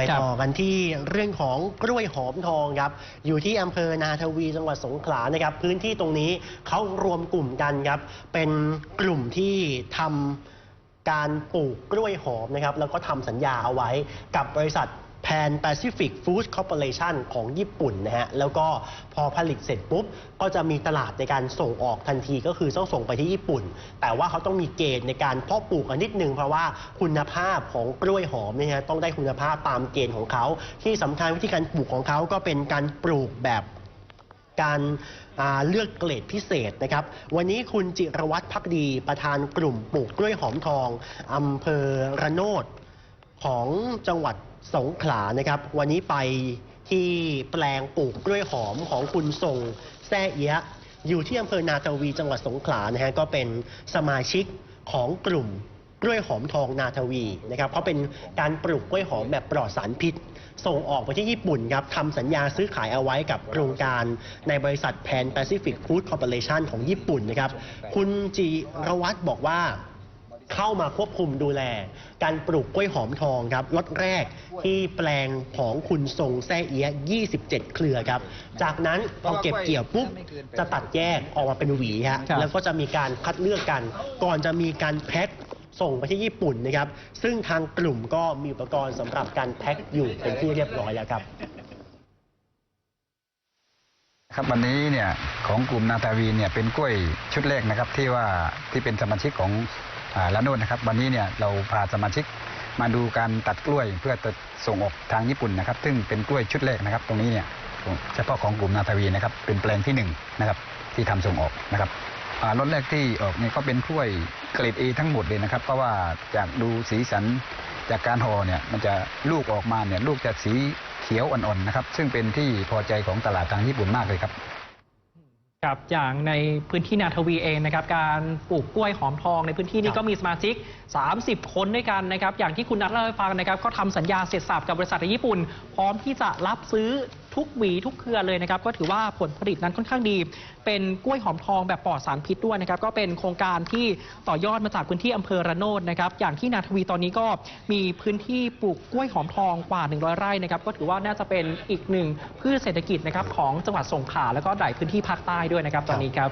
ไปต่อกันที่เรื่องของกล้วยหอมทองครับอยู่ที่อำเภอนาทวีจังหวัดสงขลานะครับ พื้นที่ตรงนี้เขารวมกลุ่มกันครับเป็นกลุ่มที่ทำการปลูกกล้วยหอมนะครับแล้วก็ทำสัญญาเอาไว้กับบริษัท Pan Pacific Food Corporation ของญี่ปุ่นนะฮะ แล้วก็พอผลิตเสร็จปุ๊บ ก็จะมีตลาดในการส่งออกทันทีก็คือต้องส่งไปที่ญี่ปุ่น แต่ว่าเขาต้องมีเกณฑ์ในการเพาะปลูกกันนิดนึง เพราะว่าคุณภาพของกล้วยหอมเนี่ยฮะต้องได้คุณภาพตามเกณฑ์ของเขา ที่สำคัญวิธีการปลูกของเขาก็เป็นการปลูกแบบการเลือกเกรดพิเศษนะครับ วันนี้คุณจิรวัตรพักดีประธานกลุ่มปลูกกล้วยหอมทองอำเภอระโนด ของจังหวัดสงขลานะครับ วันนี้ไปที่แปลงปลูกกล้วยหอมของคุณทรงแซ่เอียะอยู่ที่อำเภอนาทวีจังหวัดสงขลานะฮะก็เป็นสมาชิกของกลุ่มกล้วยหอมทองนาทวีนะครับเพราะเป็นการปลูกกล้วยหอมแบบปลอดสารพิษ ส่งออกไปที่ญี่ปุ่นครับทำสัญญาซื้อขายเอาไว้กับโครงการในบริษัท Pan Pacific Food Corporation ของญี่ปุ่นนะครับ คุณจิรวัตรบอกว่า เข้ามาควบคุมดูแล การปลูกกล้วยหอมทองครับล็อตแรกที่แปลงของคุณทรงแซ่เอียะ27 เครือครับ จากนั้นพอเก็บเกี่ยวปุ๊บจะตัดแยกออกมาเป็นหวีฮะครับแล้วก็จะมีการคัดเลือกกัน ก่อนจะมีการแพ็คส่งไปที่ญี่ปุ่นนะครับ ซึ่งทางกลุ่มก็มีอุปกรณ์สำหรับการแพ็คอยู่เป็นที่เรียบร้อยแล้วครับครับวันนี้เนี่ยของกลุ่มนาตาวีเนี่ยเป็นกล้วยชุดแรกนะครับที่ว่าที่เป็นสมาชิกของ อ่าละโนดนนะครับ วันนี้เนี่ยเราพาสมาชิกมาดูการตัดกล้วยเพื่อจะส่งออกทางญี่ปุ่นนะครับ ซึ่งเป็นกล้วยชุดแรกนะครับ ตรงนี้เนี่ยเฉพาะของกลุ่มนาตาวีนะครับ เป็นแปลงที่หนึ่งนะครับที่ทำส่งออกนะครับรถแรกที่ออกเนี่ยก็เป็นกล้วยเกรด A ทั้งหมดเลยนะครับเพราะว่าจากดูสีสันจากการห่อเนี่ยมันจะลูกออกมาเนี่ยลูกจะสีเขียวอ่อนๆนะครับ ซึ่งเป็นที่พอใจของตลาดทางญี่ปุ่นมากเลยครับ ครับอย่างในพื้นที่นาทวีเองนะครับการปลูกกล้วยหอมทองในพื้นที่คนี้รับก็มีสมาชิก 30 คนด้วยกันนะครับอย่างที่คุณนัทเล่าให้ฟังนะครับก็ทำสัญญาเสร็จสับกับบริษัทในญี่ปุ่น พร้อมที่จะรับซื้อ ทุกหวีทุกเครือเลยนะครับ ก็ถือว่าผลผลิตนั้นค่อนข้างดี เป็นกล้วยหอมทองแบบปลอดสารพิษด้วยนะครับ ก็เป็นโครงการที่ต่อยอดมาจากพื้นที่อำเภอระโนดนะครับ อย่างที่นาทวีตอนนี้ก็มีพื้นที่ปลูกกล้วยหอมทองกว่า 100 ไร่นะครับ ก็ถือว่าน่าจะเป็นอีกหนึ่งพืชเศรษฐกิจนะครับของจังหวัดสงขลาแล้วก็หลายพื้นที่ภาคใต้ด้วยนะครับตอนนี้ครับ